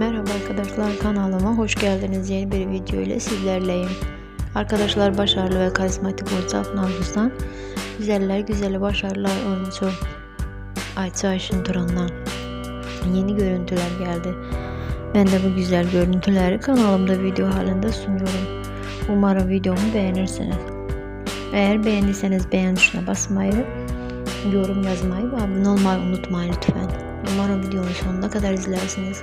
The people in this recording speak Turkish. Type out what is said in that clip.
Merhaba arkadaşlar kanalıma hoş geldiniz. Yeni bir video ile sizlerleyim. Arkadaşlar başarılı ve karizmatik WhatsApp Navlus'tan güzeller güzeli başarılar oyuncu Ayça Ayşin Turan'dan yeni görüntüler geldi. Ben de bu güzel görüntüleri kanalımda video halinde sunuyorum. Umarım videomu beğenirsiniz. Eğer beğendiyseniz beğen tuşuna basmayı, yorum yazmayı ve abone olmayı unutmayın lütfen. Umarım videonun sonuna kadar izlersiniz.